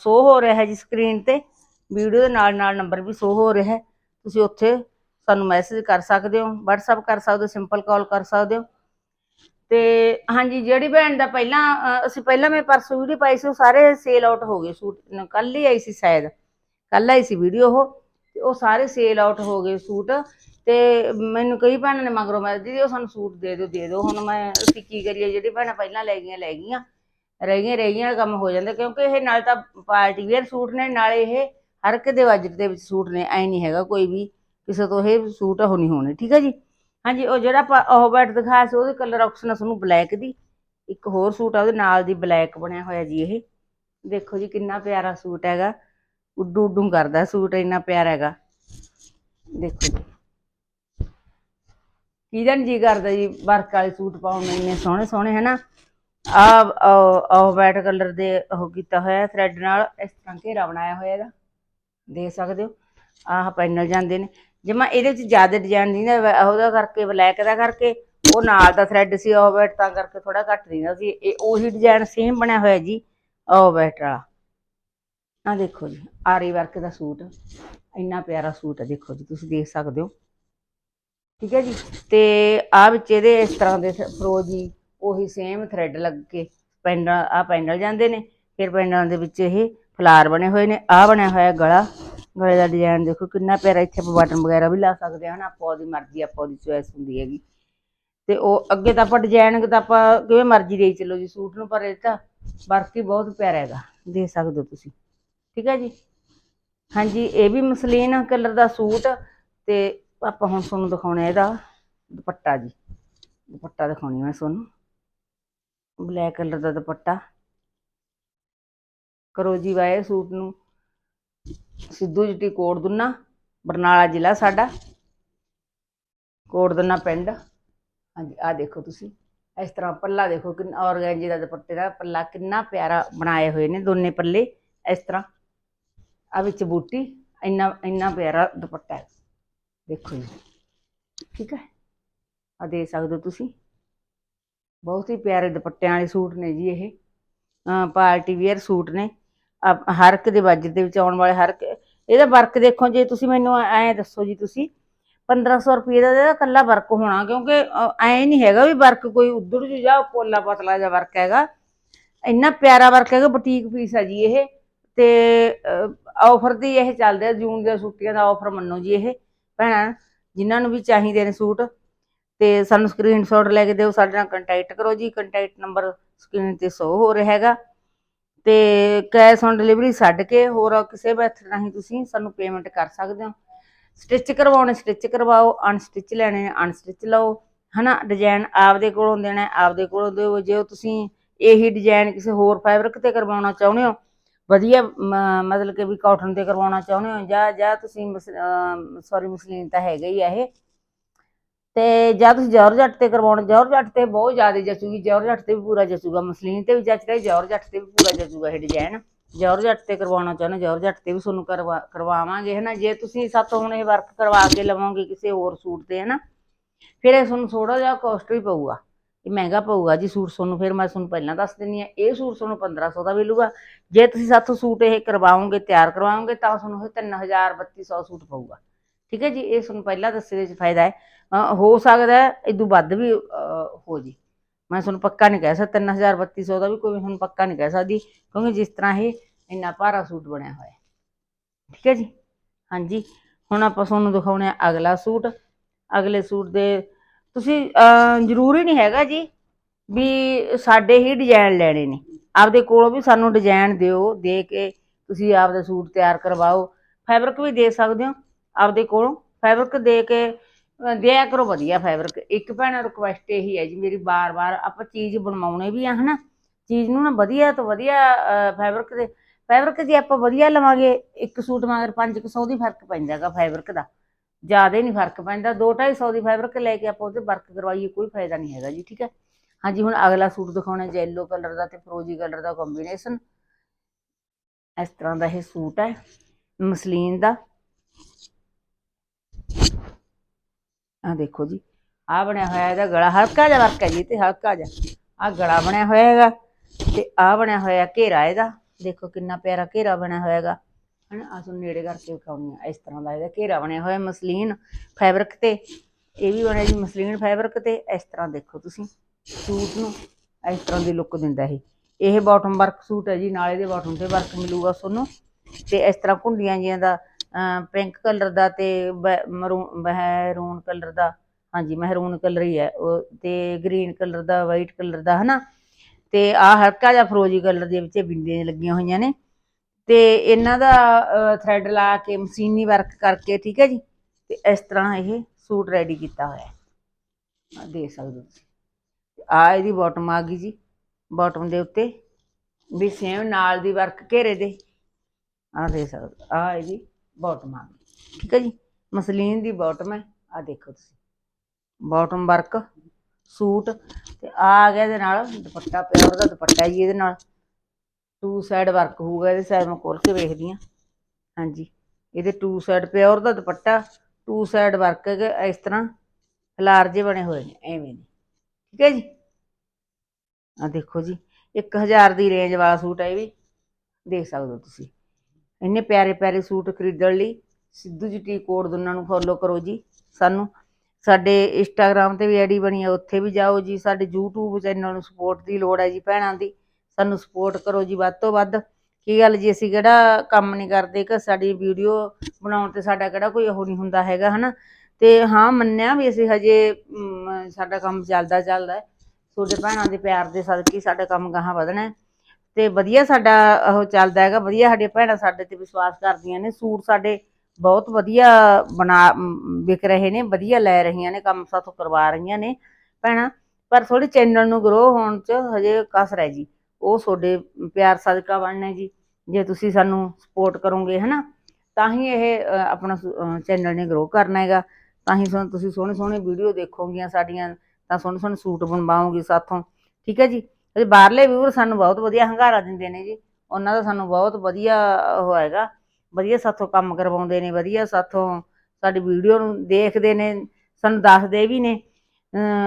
ਸ਼ੋ ਹੋ ਰਿਹਾ ਹੈ ਜੀ ਸਕਰੀਨ ਤੇ। ਵੀਡੀਓ ਦੇ ਨਾਲ ਨਾਲ ਨੰਬਰ ਵੀ ਸ਼ੋ ਹੋ ਰਿਹਾ ਹੈ। ਤੁਸੀਂ ਉੱਥੇ ਸਾਨੂੰ ਮੈਸੇਜ ਕਰ ਸਕਦੇ ਹੋ, WhatsApp ਕਰ ਸਕਦੇ ਹੋ ਸਿੰਪਲ ਕਾਲ ਕਰ ਸਕਦੇ ਹੋ। ਤੇ ਹਾਂਜੀ ਜਿਹੜੀ ਭੈਣ ਦਾ ਪਹਿਲਾਂ ਅਹ, ਅਸੀਂ ਪਹਿਲਾਂ ਮੈਂ ਪਰਸੋਂ ਵੀਡੀਓ ਪਾਈ ਸੀ ਉਹ ਸਾਰੇ ਸੇਲ ਆਊਟ ਹੋ ਗਏ ਸੂਟ। ਕੱਲ ਹੀ ਆਈ ਸੀ ਸ਼ਾਇਦ। ਕੱਲ ਆਈ ਸੀ ਵੀਡੀਓ ਉਹ ਤੇ ਉਹ ਸਾਰੇ ਸੇਲ ਆਊਟ ਹੋ ਗਏ ਸੂਟ। ਤੇ ਮੈਨੂੰ ਕਈ ਭੈਣਾਂ ਨੇ ਮਗਰੋਂ ਮੈਂ ਦੀਦੀ ਉਹ ਸਾਨੂੰ ਸੂਟ ਦੇ ਦਿਓ ਦੇ ਦਿਓ। ਹੁਣ ਮੈਂ ਅਸੀਂ ਕੀ ਕਰੀਏ? ਜਿਹੜੀ ਭੈਣਾਂ ਪਹਿਲਾਂ ਲੈ ਗਈਆਂ ਲੈ ਗਈਆਂ। ਰਹਿ ਗਈਆਂ ਰਹਿ ਗਈਆਂ ਕੰਮ ਹੋ ਜਾਂਦਾ। ਕਿਉਂਕਿ ਇਹ ਨਾਲ ਤਾਂ ਪਾਰਟੀ ਵੇਅਰ ਸੂਟ ਨੇ ਨਾਲੇ ਇਹ ਹਰ ਇੱਕ ਦੇ ਬਜਟ ਦੇ ਵਿੱਚ ਸੂਟ ਨੇ। ਐ ਨਹੀਂ ਹੈਗਾ ਕੋਈ ਵੀ ਕਿਸੇ ਤੋਂ ਇਹ ਸੂਟ ਉਹ ਨਹੀਂ ਹੋਣੇ। ਠੀਕ ਹੈ ਜੀ? ਹਾਂਜੀ, ਉਹ ਜਿਹੜਾ ਆਪਾਂ ਉਹ ਬੈਟ ਦਿਖਾਇਆ ਸੀ, ਉਹਦੇ ਕਲਰ ਆਪਸ਼ਨ ਆ ਤੁਹਾਨੂੰ ਬਲੈਕ ਦੀ। ਇੱਕ ਹੋਰ ਸੂਟ ਆ, ਉਹਦੇ ਨਾਲ ਦੀ ਬਲੈਕ ਬਣਿਆ ਹੋਇਆ ਜੀ ਇਹ। ਦੇਖੋ ਜੀ, ਕਿੰਨਾ ਪਿਆਰਾ ਸੂਟ ਹੈਗਾ। ਉੱਡੂ ਉੱਡੂ ਕਰਦਾ ਸੂਟ, ਇੰਨਾ ਪਿਆਰਾ ਹੈਗਾ। ਦੇਖੋ ਜੀ। ਕਿਹਦਾ ਜੀ ਕਰਦਾ ਜੀ, ਵਰਕ ਵਾਲੇ ਸੂਟ ਪਾਉਣ ਨੂੰ ਇੰਨੇ ਸੋਹਣੇ ਸੋਹਣੇ, ਹਨਾ? ਆ ਉਹ ਵਾਈਟ ਕਲਰ ਦੇ ਉਹ ਕੀਤਾ ਹੋਇਆ ਥ੍ਰੈਡ ਨਾਲ, ਇਸ ਤਰ੍ਹਾਂ ਘੇਰਾ ਬਣਾਇਆ ਹੋਇਆ ਇਹਦਾ। ਦੇਖ ਸਕਦੇ ਹੋ। ਆਹ ਪੈਨਲ ਜਾਂਦੇ ਨੇ। ਜਿਵੇਂ ਇਹਦੇ ਵਿੱਚ ਜ਼ਿਆਦਾ ਡਿਜ਼ਾਈਨ ਨਹੀਂ ਨਾ ਉਹਦਾ ਕਰਕੇ ਬਲੈਕ ਦਾ ਕਰਕੇ, ਉਹ ਨਾਲ ਦਾ ਥਰੈਡ ਸੀ, ਉਹ ਤਾਂ ਕਰਕੇ ਥੋੜਾ ਘੱਟ ਦਿੰਦਾ ਸੀ। ਇਹ ਉਹੀ ਡਿਜ਼ਾਈਨ ਸੇਮ ਬਣਿਆ ਹੋਇਆ ਜੀ, ਉਹ ਵਾਲਾ। ਆ ਦੇਖੋ ਜੀ, ਆਰੀ ਵਰਕ ਦਾ ਸੂਟ। ਇੰਨਾ ਪਿਆਰਾ ਸੂਟ ਹੈ, ਦੇਖੋ ਜੀ, ਤੁਸੀਂ ਦੇਖ ਸਕਦੇ ਹੋ। ਠੀਕ ਹੈ ਜੀ, ਤੇ ਆ ਵਿੱਚ ਇਹਦੇ ਇਸ ਤਰ੍ਹਾਂ ਦੇ ਫਰੋਜੀ ਉਹੀ ਸੇਮ ਥਰੈਡ ਲੱਗ ਕੇ ਪੈਂਡਲ ਆ ਪੈਂਡਲ ਜਾਂਦੇ ਨੇ। ਫਿਰ ਪੈਂਡਲਾਂ ਦੇ ਵਿੱਚ ਇਹ ਫਲਾਰ ਬਣੇ ਹੋਏ ਨੇ ਆ ਬਣਿਆ ਹੋਇਆ ਗਲਾ। ਗਲੇ ਦਾ ਡਿਜ਼ਾਈਨ ਦੇਖੋ ਕਿੰਨਾ ਪਿਆਰਾ ਇੱਥੇ ਆਪਾਂ ਬਟਨ ਵਗੈਰਾ ਵੀ ਲਾ ਸਕਦੇ ਹਾਂ ਨਾ ਆਪਾਂ ਉਹਦੀ ਮਰਜ਼ੀ, ਆਪਾਂ ਉਹਦੀ ਚੋਇਸ ਹੁੰਦੀ ਹੈਗੀ। ਤੇ ਉਹ ਅੱਗੇ ਤਾਂ ਆਪਾਂ ਡਿਜ਼ਾਈਨ ਤਾਂ ਆਪਾਂ ਕਿਵੇਂ ਮਰਜ਼ੀ ਦੇਈ ਚੱਲੋ ਜੀ, ਸੂਟ ਨੂੰ, ਪਰ ਇਹ ਤਾਂ ਵਰਕ ਹੀ ਬਹੁਤ ਪਿਆਰਾ ਹੈਗਾ, ਦੇ ਸਕਦੇ ਹੋ ਤੁਸੀਂ। ਠੀਕ ਹੈ ਜੀ? ਹਾਂਜੀ, ਇਹ ਵੀ ਮਸਲੀਨ ਕਲਰ ਦਾ ਸੂਟ ਤੇ ਆਪਾਂ ਹੁਣ ਤੁਹਾਨੂੰ ਦਿਖਾਉਣਾ ਇਹਦਾ ਦੁਪੱਟਾ ਜੀ। ਦੁਪੱਟਾ ਦਿਖਾਉਣੀ ਮੈਂ ਤੁਹਾਨੂੰ। ਬਲੈਕ ਕਲਰ ਦਾ ਦੁਪੱਟਾ। ਕਰੋ ਜੀ ਵਾਏ ਸੂਟ ਨੂੰ। ਸਿੱਧੂ ਜੱਟੀ ਕੋਟ ਦੁੰਨਾ, ਬਰਨਾਲਾ ਜ਼ਿਲ੍ਹਾ ਸਾਡਾ। ਕੋਟਦੁੰਨਾ ਪਿੰਡ। ਹਾਂਜੀ ਆ ਦੇਖੋ ਤੁਸੀਂ। ਇਸ ਤਰ੍ਹਾਂ ਪੱਲਾ ਦੇਖੋ ਕਿੰਨਾ ਔਰਗੈਂਜੀ ਦਾ ਦੁਪੱਟੇ ਦਾ ਪੱਲਾ ਕਿੰਨਾ ਪਿਆਰਾ ਬਣਾਏ ਹੋਏ ਨੇ ਦੋਨੇ ਪੱਲੇ, ਇਸ ਤਰ੍ਹਾਂ। ਆ ਵਿੱਚ ਬੂਟੀ, ਇੰਨਾ ਇੰਨਾ ਪਿਆਰਾ ਦੁਪੱਟਾ ਹੈ। ਦੇਖੋ ਜੀ। ਠੀਕ ਹੈ? ਆ ਦੇ ਸਕਦੇ ਹੋ ਤੁਸੀਂ। ਬਹੁਤ ਹੀ ਪਿਆਰੇ ਦੁਪੱਟਿਆਂ ਵਾਲੇ ਸੂਟ ਨੇ ਜੀ ਇਹ। ਪਾਰਟੀ ਵੇਅਰ ਸੂਟ ਨੇ। ਆ- ਹਰ ਇੱਕ ਦੇ ਬਜਟ ਦੇ ਵਿੱਚ ਆਉਣ ਵਾਲੇ ਹਰ ਇੱਕ, ਇਹਦਾ ਵਰਕ ਦੇਖੋ ਜੇ ਤੁਸੀਂ ਮੈਨੂੰ ਐ ਦੱਸੋ ਜੀ ਤੁਸੀਂ 1500 ਰੁਪਏ ਦਾ ਇਹਦਾ ਕੱਲਾ ਵਰਕ ਹੋਣਾ, ਕਿਉਂਕਿ ਐ ਨਹੀਂ ਹੈਗਾ ਵੀ ਵਰਕ ਕੋਈ ਉਧੜ ਜੂ ਜਾ ਪੋਲਾ ਪਤਲਾ ਜਿਹਾ ਵਰਕ ਹੈਗਾ। ਇੰਨਾ ਪਿਆਰਾ ਵਰਕ ਹੈਗਾ, ਬੁਟੀਕ ਪੀਸ ਹੈ ਜੀ ਇਹ, ਤੇ ਆਫਰ ਦੀ ਇਹ ਚੱਲਦੇ ਆ ਜੂਨ ਦੀਆਂ ਛੁੱਟੀਆਂ ਦਾ ਆਫਰ ਮੰਨੋ ਜੀ ਇਹ, ਭੈਣਾਂ, ਜਿਨ੍ਹਾਂ ਨੂੰ ਵੀ ਚਾਹੀਦੇ ਨੇ ਸੂਟ, ਤੇ ਸਾਨੂੰ ਸਕਰੀਨਸ਼ਾਟ ਲੈ ਕੇ ਦਿਓ, ਸਾਡੇ ਨਾਲ ਕੰਟੈਕਟ ਕਰੋ ਜੀ ਕੰਟੈਕਟ ਨੰਬਰ ਸਕਰੀਨ ਤੇ ਸ਼ੋ ਹੋ ਰਿਹਾ ਹੈਗਾ। ਤੇ ਕੈਸ਼ ਔਨ ਡਿਲੀਵਰੀ ਛੱਡ ਕੇ ਹੋਰ ਕਿਸੇ ਮੈਥਡ ਰਾਹੀਂ ਤੁਸੀਂ ਸਾਨੂੰ ਪੇਮੈਂਟ ਕਰ ਸਕਦੇ ਹੋ। ਸਟਿਚ ਕਰਵਾਉਣੇ ਸਟਿਚ ਕਰਵਾਓ ਅਨਸਟਿਚ ਲੈਣੇ ਨੇ ਅਨਸਟਿਚ ਲਓ, ਹਨਾ? ਡਿਜ਼ਾਈਨ ਆਪਦੇ ਕੋਲੋਂ ਦੇਣਾ, ਆਪਦੇ ਕੋਲੋਂ ਦਿਓ। ਜੇ ਤੁਸੀਂ ਇਹੀ ਡਿਜ਼ਾਈਨ ਕਿਸੇ ਹੋਰ ਫੈਬਰਿਕ ਤੇ ਕਰਵਾਉਣਾ ਚਾਹੁੰਦੇ ਹੋ, ਵਧੀਆ ਮਤਲਬ ਕਿ ਵੀ ਕਾਟਨ ਤੇ ਕਰਵਾਉਣਾ ਚਾਹੁੰਦੇ ਹੋ, ਜਾਂ ਜਾਂ ਤੁਸੀਂ ਸੌਰੀ ਮਸਲੀਨ ਤਾਂ ਹੈਗਾ ਹੀ ਆ ਇਹ। ਤੇ ਜਾਂ ਤੁਸੀਂ ਜੱਟ ਤੇ ਕਰਵਾਉਣਾ ਜੌਰਜੱਟ ਤੇ ਬਹੁਤ ਜ਼ਿਆਦਾ ਜਚੂਗੀ ਜੱਟ ਤੇ ਵੀ ਪੂਰਾ ਜਚੂਗਾ ਮਸਲੀਨ ਤੇ ਵੀ ਜਚਦਾ ਜੱਟ ਤੇ ਵੀ ਪੂਰਾ ਜਚੂਗਾ ਇਹ ਡਿਜ਼ਾਈਨ ਜੱਟ ਤੇ ਕਰਵਾਉਣਾ ਚਾਹੁੰਦੇ ਜੱਟ ਤੇ ਵੀ ਤੁਹਾਨੂੰ ਕਰਵਾ, ਕਰਵਾਵਾਂਗੇ, ਹਨਾ? ਜੇ ਤੁਸੀਂ ਸਾਤੋਂ ਹੁਣ ਇਹ ਵਰਕ ਕਰਵਾ ਕੇ ਲਵੋਗੇ ਕਿਸੇ ਹੋਰ ਸੂਟ ਤੇ, ਹਨਾ? ਫਿਰ ਇਹ ਤੁਹਾਨੂੰ ਥੋੜਾ ਜਿਹਾ ਕੋਸਟ ਵੀ ਪਊਗਾ। ਇਹ ਮਹਿੰਗਾ ਪਊਗਾ ਜੀ ਸੂਟ ਤੁਹਾਨੂੰ, ਫਿਰ ਮੈਂ ਤੁਹਾਨੂੰ ਪਹਿਲਾਂ ਦੱਸ ਦਿੰਦੀ ਆ ਇਹ ਸੂਟ ਤੁਹਾਨੂੰ 1500 ਦਾ ਮਿਲੂਗਾ। ਜੇ ਤੁਸੀਂ ਸਾਥੋਂ ਸੂਟ ਇਹ ਕਰਵਾਓਗੇ, ਤਿਆਰ ਕਰਵਾਓਗੇ, ਤਾਂ ਤੁਹਾਨੂੰ ਇਹ 3000 3200 ਸੂਟ ਪਊਗਾ। ਠੀਕ ਹੈ ਜੀ, ਇਹ ਤੁਹਾਨੂੰ ਪਹਿਲਾਂ ਦੱਸੇ ਦੇ ਵਿੱਚ ਫਾਇਦਾ ਹੈ। ਹੋ ਸਕਦਾ ਹੈ ਇਦੋਂ ਵੱਧ ਵੀ ਹੋ ਜੀ। ਮੈਂ ਤੁਹਾਨੂੰ ਪੱਕਾ ਨਹੀਂ ਕਹਿ ਸਕਦਾ 3000 3200 ਦਾ ਵੀ ਕੋਈ ਤੁਹਾਨੂੰ ਪੱਕਾ ਨਹੀਂ ਕਹਿ ਸਕਦੀ, ਕਿਉਂਕਿ ਜਿਸ ਤਰ੍ਹਾਂ ਇਹ ਇੰਨਾ ਭਾਰਾ ਸੂਟ ਬਣਿਆ ਹੋਇਆ ਹੈ। ਠੀਕ ਹੈ ਜੀ? ਹਾਂਜੀ, ਹੁਣ ਆਪਾਂ ਤੁਹਾਨੂੰ ਦਿਖਾਉਣੇ ਆ ਅਗਲਾ ਸੂਟ। ਅਗਲੇ ਸੂਟ ਦੇ, ਤੁਸੀਂ ਜ਼ਰੂਰੀ ਨਹੀਂ ਹੈਗਾ ਜੀ ਵੀ ਸਾਡੇ ਹੀ ਡਿਜ਼ਾਈਨ ਲੈਣੇ ਨੇ। ਆਪਦੇ ਕੋਲੋਂ ਵੀ ਸਾਨੂੰ ਡਿਜ਼ਾਈਨ ਦਿਓ, ਦੇ ਕੇ ਤੁਸੀਂ ਆਪਦਾ ਸੂਟ ਤਿਆਰ ਕਰਵਾਓ। ਫੈਬਰਿਕ ਵੀ ਦੇ ਸਕਦੇ ਹੋ। ਆਪਦੇ ਕੋਲੋਂ ਫੈਬਰਿਕ ਦੇ ਕੇ ਦਿਆ ਕਰੋ ਵਧੀਆ ਫੈਬਰਿਕ ਇੱਕ ਭੈਣ ਰਿਕੁਐਸਟ ਇਹੀ ਹੈ ਜੀ ਮੇਰੀ ਬਾਰ-ਬਾਰ ਆਪਾਂ ਚੀਜ਼ ਬਣਵਾਉਣੇ ਵੀ ਆ, ਹਨਾ? ਚੀਜ਼ ਨੂੰ ਨਾ ਵਧੀਆ ਤੋਂ ਵਧੀਆ ਫੈਬਰਿਕ ਦੇ ਫੈਬਰਿਕ ਜੇ ਆਪਾਂ ਵਧੀਆ ਲਵਾਂਗੇ, ਇੱਕ ਸੂਟ ਮਗਰ 500 ਦੀ ਫ਼ਰਕ ਪੈਂਦਾਗਾ ਫੈਬਰਿਕ ਦਾ। ਜ਼ਿਆਦਾ ਨਹੀਂ ਫ਼ਰਕ ਪੈਂਦਾ 2-250 ਦੀ ਫੈਬਰਿਕ ਲੈ ਕੇ ਆਪਾਂ ਉਹਦੇ ਵਰਕ ਕਰਵਾਈਏ, ਕੋਈ ਫਾਇਦਾ ਨਹੀਂ ਹੈਗਾ ਜੀ, ਠੀਕ ਹੈ? ਹਾਂਜੀ, ਹੁਣ ਅਗਲਾ ਸੂਟ ਦਿਖਾਉਣਾ ਯੈਲੋ ਕਲਰ ਦਾ ਤੇ ਫਰੋਜੀ ਕਲਰ ਦਾ ਕੰਬੀਨੇਸ਼ਨ ਇਸ ਤਰ੍ਹਾਂ ਦਾ ਇਹ ਸੂਟ ਹੈ, ਮਸਲੀਨ ਦਾ। ਆ ਦੇਖੋ ਜੀ ਆ ਬਣਿਆ ਹੋਇਆ ਇਹਦਾ ਗਲਾ, ਹਲਕਾ ਜਿਹਾ ਵਰਕ ਹੈ ਜੀ ਤੇ ਹਲਕਾ ਜਿਹਾ। ਆ ਗਲਾ ਬਣਿਆ ਹੋਇਆ ਹੈਗਾ ਤੇ ਆ ਬਣਿਆ ਹੋਇਆ ਘੇਰਾ ਇਹਦਾ। ਦੇਖੋ ਕਿੰਨਾ ਪਿਆਰਾ ਘੇਰਾ ਬਣਿਆ ਹੋਇਆ ਹੈਗਾ। ਹਨਾ ਆ ਤੁਹਾਨੂੰ ਨੇੜੇ ਕਰਕੇ ਵਿਖਾਉਣੀ ਆ, ਇਸ ਤਰ੍ਹਾਂ ਦਾ ਇਹਦਾ ਘੇਰਾ ਬਣਿਆ ਹੋਇਆ ਮਸਲੀਨ ਫੈਬਰਿਕ ਤੇ। ਇਹ ਵੀ ਬਣਿਆ ਜੀ ਮਸਲੀਨ ਫੈਬਰਿਕ ਤੇ, ਇਸ ਤਰ੍ਹਾਂ ਦੇਖੋ ਤੁਸੀਂ, ਸੂਟ ਨੂੰ ਇਸ ਤਰ੍ਹਾਂ ਦੀ ਲੁੱਕ ਦਿੰਦਾ ਇਹ। ਇਹ ਬਾਟਮ ਵਰਕ ਸੂਟ ਹੈ ਜੀ, ਨਾਲੇ ਦੇ ਬਾਟਮ ਤੇ ਵਰਕ ਮਿਲੂਗਾ ਤੁਹਾਨੂੰ। ਤੇ ਇਸ ਤਰ੍ਹਾਂ ਕੁੰਡੀਆਂ ਜੀਆਂ ਦਾ ਪਿੰਕ ਕਲਰ ਦਾ ਤੇ ਮਰੂਨ ਮਹਿਰੂਨ ਕਲਰ ਦਾ, ਹਾਂਜੀ ਮਹਿਰੂਨ ਕਲਰ ਹੀ ਹੈ ਉਹ ਤੇ ਗ੍ਰੀਨ ਕਲਰ ਦਾ ਵਾਈਟ ਕਲਰ ਦਾ, ਹਨਾ? ਤੇ ਆ ਹਲਕਾ ਜਿਹਾ ਫਰੋਜੀ ਕਲਰ ਦੇ ਵਿੱਚ ਬਿੰਦੀਆਂ ਲੱਗੀਆਂ ਹੋਈਆਂ ਨੇ। ਤੇ ਇਹਨਾਂ ਦਾ ਥ੍ਰੈਡ ਲਾ ਕੇ, ਮਸ਼ੀਨੀ ਵਰਕ ਕਰਕੇ, ਠੀਕ ਹੈ ਜੀ? ਤੇ ਇਸ ਤਰ੍ਹਾਂ ਇਹ ਸੂਟ ਰੈਡੀ ਕੀਤਾ ਹੋਇਆ ਹੈ। ਦੇਖ ਸਕਦੇ ਹੋ ਤੁਸੀਂ। ਆ ਇਹਦੀ ਬਾਟਮ ਆ ਗਈ ਜੀ ਬਾਟਮ ਦੇ ਉੱਤੇ। ਵੀ ਸੇਮ ਨਾਲ ਦੀ ਵਰਕ ਘੇਰੇ ਦੇ। ਆ ਦੇਖ ਸਕਦੇ ਆ ਇਹਦੀ ਬਾਟਮ ਆ ਗਈ। ਠੀਕ ਹੈ ਜੀ? ਮਸਲੀਨ ਦੀ ਬਾਟਮ ਹੈ। ਆ ਦੇਖੋ ਤੁਸੀਂ। ਬਾਟਮ ਵਰਕ ਸੂਟ, ਤੇ ਆ ਗਿਆ ਇਹਦੇ ਨਾਲ ਦੁਪੱਟਾ ਪਿਓਰ ਦਾ ਦੁਪੱਟਾ ਜੀ ਇਹਦੇ ਨਾਲ। ਟੂ ਸਾਈਡ ਵਰਕ ਹੋਊਗਾ, ਇਹਦੇ ਸਾਈਡ ਮੈਂ ਖੋਲ ਕੇ ਵੇਖਦੀ ਆ ਹਾਂਜੀ। ਇਹਦੇ ਟੂ ਸਾਈਡ ਪਿਓਰ ਦਾ ਦੁਪੱਟਾ। ਟੂ ਸਾਈਡ ਵਰਕ ਇਸ ਤਰ੍ਹਾਂ ਫਲਾਰ ਜੇ ਬਣੇ ਹੋਏ ਨੇ, ਐਵੇਂ ਨੇ। ਠੀਕ ਹੈ ਜੀ? ਆ ਦੇਖੋ ਜੀ। 1000 ਦੀ ਰੇਂਜ ਵਾਲਾ ਸੂਟ ਹੈ ਇਹ ਵੀ। ਦੇਖ ਸਕਦੇ ਹੋ ਤੁਸੀਂ। ਇੰਨੇ ਪਿਆਰੇ ਪਿਆਰੇ ਸੂਟ ਖਰੀਦਣ ਲਈ ਸਿੱਧੂ ਜੀ ਟੀ ਕੋਡ ਦੋਨਾਂ ਨੂੰ ਫੋਲੋ ਕਰੋ ਜੀ ਸਾਨੂੰ। ਸਾਡੇ ਇੰਸਟਾਗ੍ਰam ਤੇ ਵੀ ਆਈਡੀ ਬਣੀ ਹੈ ਉੱਥੇ ਵੀ ਜਾਓ ਜੀ। ਸਾਡੇ YouTube ਚੈਨਲ ਨੂੰ ਸਪੋਰਟ ਦੀ ਲੋੜ ਹੈ ਜੀ ਭੈਣਾਂ ਦੀ। ਸਾਨੂੰ ਸਪੋਰਟ ਕਰੋ ਜੀ ਵੱਧ ਤੋਂ ਵੱਧ। ਕੀ ਗੱਲ ਜੀ, ਅਸੀਂ ਕਿਹੜਾ ਕੰਮ ਨਹੀਂ ਕਰਦੇ ਕਿ ਸਾਡੀ ਵੀਡੀਓ ਬਣਾਉਣ ਤੇ ਸਾਡਾ ਕਿਹੜਾ ਕੋਈ ਉਹ ਨਹੀਂ ਹੁੰਦਾ ਹੈਗਾ, ਹਨਾ? ਤੇ ਹਾਂ, ਮੰਨਿਆ ਵੀ ਅਸੀਂ ਹਜੇ ਸਾਡਾ ਕੰਮ ਚੱਲਦਾ ਚੱਲਦਾ ਤੁਹਾਡੇ ਭੈਣਾਂ ਦੇ ਪਿਆਰ ਦੇ ਸਦਕੇ ਸਾਡਾ ਕੰਮ ਗਾਹਾਂ ਵਧਣਾ ਹੈ। ਤੇ ਵਧੀਆ ਸਾਡਾ ਉਹ ਚੱਲਦਾ ਹੈਗਾ, ਵਧੀਆ ਸਾਡੀਆਂ ਭੈਣਾਂ ਸਾਡੇ ਤੇ ਵਿਸ਼ਵਾਸ ਕਰਦੀਆਂ ਨੇ, ਸੂਟ ਸਾਡੇ ਬਹੁਤ ਵਧੀਆ ਬਣਾ ਵਿਕ ਰਹੇ ਨੇ, ਵਧੀਆ ਲੈ ਰਹੀਆਂ ਨੇ, ਕੰਮ ਸਾਥੋਂ ਕਰਵਾ ਰਹੀਆਂ ਨੇ ਭੈਣਾਂ, ਪਰ ਥੋੜੀ ਚੈਨਲ ਨੂੰ ਗਰੋ ਹੋਣ ਚ ਹਜੇ ਕਸਰ ਹੈ ਜੀ, ਉਹ ਤੁਹਾਡੇ ਪਿਆਰ ਸਦਕਾ ਬਣਨਾ ਜੀ, ਜੇ ਤੁਸੀਂ ਸਾਨੂੰ ਸਪੋਰਟ ਕਰੋਗੇ, ਹਨਾ, ਤਾਂ ਹੀ ਇਹ ਆਪਣਾ ਚੈਨਲ ਨੇ ਗਰੋ ਕਰਨਾ ਹੈਗਾ, ਤਾਂ ਹੀ ਤੁਹਾਨੂੰ ਤੁਸੀਂ ਸੋਹਣੇ ਸੋਹਣੇ ਵੀਡੀਓ ਦੇਖੋਗੀਆਂ ਸਾਡੀਆਂ, ਤਾਂ ਸੋਹਣੇ ਸੋਹਣੇ ਸੂਟ ਬਣਵਾਓਗੇ ਸਾਥੋਂ, ਠੀਕ ਹੈ ਜੀ? ਤੇ ਬਾਹਰਲੇ ਵੀਰ ਸਾਨੂੰ ਬਹੁਤ ਵਧੀਆ ਹੰਗਾਰਾ ਦਿੰਦੇ ਨੇ ਜੀ। ਉਹਨਾਂ ਦਾ ਸਾਨੂੰ ਬਹੁਤ ਵਧੀਆ ਉਹ ਹੈਗਾ। ਵਧੀਆ ਸਾਥੋਂ ਕੰਮ ਕਰਵਾਉਂਦੇ ਨੇ, ਵਧੀਆ ਸਾਥੋਂ ਸਾਡੀ ਵੀਡੀਓ ਨੂੰ ਦੇਖਦੇ ਨੇ, ਸਾਨੂੰ ਦੱਸਦੇ ਵੀ ਨੇ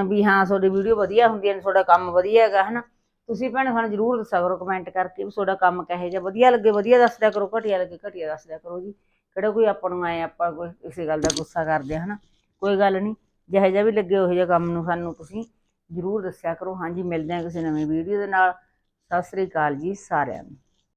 ਵੀ ਹਾਂ ਤੁਹਾਡੀ ਵੀਡੀਓ ਵਧੀਆ ਹੁੰਦੀਆਂ ਨੇ ਤੁਹਾਡਾ ਕੰਮ ਵਧੀਆ ਹੈਗਾ, ਹਨਾ। ਤੁਸੀਂ ਭੈਣ ਸਾਨੂੰ ਜ਼ਰੂਰ ਦੱਸਿਆ ਕਰੋ ਕਮੈਂਟ ਕਰਕੇ ਵੀ ਤੁਹਾਡਾ ਕੰਮ ਕਿਹੋ ਜਿਹਾ ਵਧੀਆ ਲੱਗੇ, ਵਧੀਆ ਦੱਸ ਦਿਆ ਕਰੋ, ਘਟੀਆ ਲੱਗੇ, ਘਟੀਆ ਦੱਸ ਦਿਆ ਕਰੋ ਜੀ। ਕਿਹੜਾ ਕੋਈ ਆਪਾਂ ਨੂੰ ਆਏ ਆਪਾਂ ਕੋਈ ਕਿਸੇ ਗੱਲ ਦਾ ਗੁੱਸਾ ਕਰਦੇ ਆ ਹਨਾ। ਕੋਈ ਗੱਲ ਨਹੀਂ ਜਿਹੋ ਜਿਹਾ ਵੀ ਲੱਗੇ ਉਹ ਜਿਹਾ ਕੰਮ ਨੂੰ ਸਾਨੂੰ ਤੁਸੀਂ ਜ਼ਰੂਰ ਦੱਸਿਆ ਕਰੋ। ਹਾਂਜੀ, ਮਿਲਦੇ ਹਾਂ ਕਿਸੇ ਨਵੀਂ ਵੀਡੀਓ ਦੇ ਨਾਲ। ਸਤਿ ਸ੍ਰੀ ਅਕਾਲ ਜੀ ਸਾਰਿਆਂ ਨੂੰ।